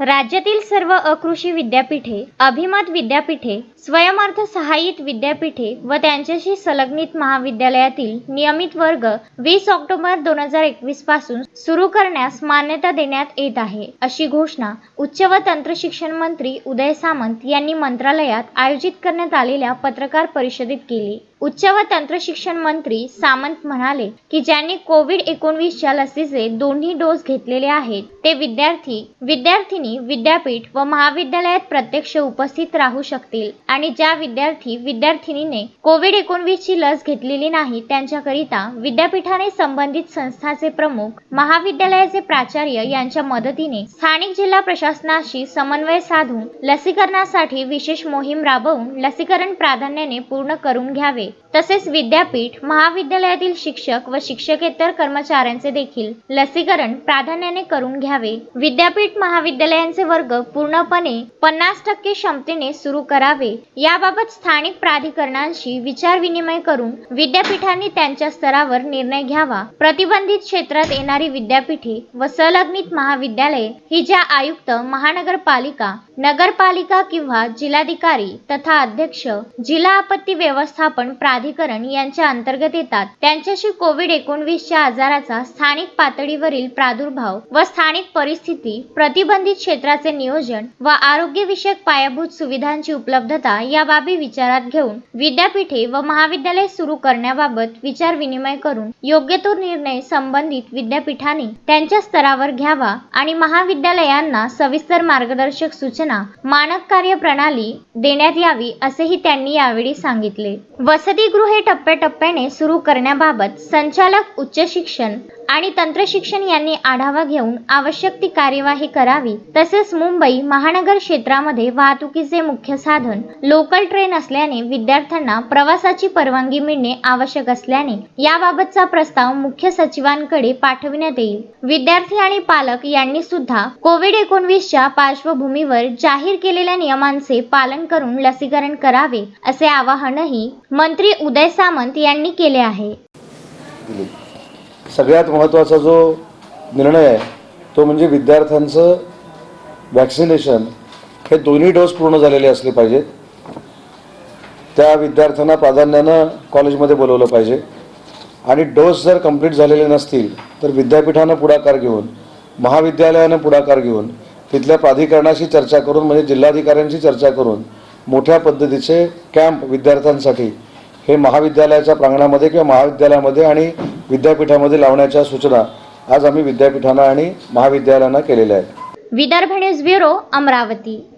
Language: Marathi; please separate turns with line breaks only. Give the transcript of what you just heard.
राज्यातील सर्व अकृषी विद्यापीठे अभिमत विद्यापीठे स्वयंअर्थ सहाय्यित विद्यापीठे व त्यांच्याशी संलग्नित महाविद्यालयातील नियमित वर्ग वीस ऑक्टोबर दोन हजार एकवीसपासून सुरू करण्यास मान्यता देण्यात येत आहे अशी घोषणा उच्च व तंत्र शिक्षण मंत्री उदय सामंत यांनी मंत्रालयात आयोजित करण्यात आलेल्या पत्रकार परिषदेत केली. उच्च व तंत्र शिक्षण मंत्री सामंत म्हणाले की ज्यांनी कोविड एकोणवीसच्या लसीचे दोन्ही डोस घेतलेले आहेत ते विद्यार्थी विद्यार्थिनी विद्यापीठ व महाविद्यालयात प्रत्यक्ष उपस्थित राहू शकतील आणि ज्या विद्यार्थी विद्यार्थिनीने कोविड एकोणवीसची लस घेतलेली नाही त्यांच्याकरिता विद्यापीठाने संबंधित संस्थाचे प्रमुख महाविद्यालयाचे प्राचार्य यांच्या मदतीने स्थानिक जिल्हा प्रशासनाशी समन्वय साधून लसीकरणासाठी विशेष मोहीम राबवून लसीकरण प्राधान्याने पूर्ण करून घ्यावे. तसेच विद्यापीठ महाविद्यालयातील शिक्षक व शिक्षकेतर कर्मचाऱ्यांचे देखील लसीकरण प्राधान्याने करून घ्यावे. विद्यापीठ महाविद्यालयांचे वर्ग पूर्णपणे पन्नास टक्के क्षमतेने सुरू करावे. याबाबत स्थानिक प्राधिकरणांशी विचारविनिमय करून विद्यापीठांनी त्यांच्या स्तरावर निर्णय घ्यावा. प्रतिबंधित क्षेत्रात येणारी विद्यापीठे व संलग्नित महाविद्यालये ही ज्या आयुक्त महानगरपालिका नगरपालिका किंवा जिल्हाधिकारी तथा अध्यक्ष जिल्हा आपत्ती व्यवस्थापन प्राधिकरण यांच्या अंतर्गत येतात. त्यांच्याशी कोविड एकोणवीसच्या आजाराचा स्थानिक पातळीवरील प्रादुर्भाव व स्थानिक परिस्थिती प्रतिबंधित क्षेत्राचे नियोजन व आरोग्यविषयक पायाभूत सुविधांची उपलब्धता या बाबी विचारात घेऊन विद्यापीठे व महाविद्यालय सुरू करण्याबाबत विचार विनिमय करून योग्य तो निर्णय संबंधित विद्यापीठाने त्यांच्या स्तरावर घ्यावा आणि महाविद्यालयांना सविस्तर मार्गदर्शक सूचना मानक कार्यप्रणाली देण्यात यावी असेही त्यांनी यावेळी सांगितले. वसतिगृहे टप्प्याटप्प्याने सुरू करण्याबाबत संचालक उच्च शिक्षण आणि तंत्रशिक्षण यांनी आढावा घेऊन आवश्यक ती कार्यवाही करावी. तसेच मुंबई महानगर क्षेत्रामध्ये वाहतुकीचे मुख्य साधन लोकल ट्रेन असल्याने विद्यार्थ्यांना प्रवासाची परवानगी मिळणे आवश्यक असल्याने याबाबतचा प्रस्ताव मुख्य सचिवांकडे पाठविण्यात येईल. विद्यार्थी आणि पालक यांनी सुद्धा कोविड एकोणवीसच्या पार्श्वभूमीवर जाहीर केलेल्या नियमांचे पालन करून लसीकरण करावे असे आवाहनही मंत्री उदय सामंत यांनी केले आहे.
सगळ्यात महत्त्वाचा जो निर्णय आहे तो म्हणजे विद्यार्थ्यांचं वॅक्सिनेशन हे दोन्ही डोस पूर्ण झालेले असले पाहिजेत. त्या विद्यार्थ्यांना प्राधान्यानं कॉलेजमध्ये बोलवलं पाहिजे. आणि डोस जर कंप्लीट झालेले नसतील तर विद्यापीठानं पुढाकार घेऊन महाविद्यालयानं पुढाकार घेऊन तिथल्या प्राधिकरणाशी चर्चा करून म्हणजे जिल्हाधिकाऱ्यांशी चर्चा करून मोठ्या पद्धतीचे कॅम्प विद्यार्थ्यांसाठी हे महाविद्यालयाच्या प्रांगणामध्ये किंवा महाविद्यालयामध्ये आणि विद्यापीठामध्ये लावण्याच्या सूचना आज आम्ही विद्यापीठांना आणि महाविद्यालयांना केलेल्या आहेत.
Vidarbha news bureau Amravati.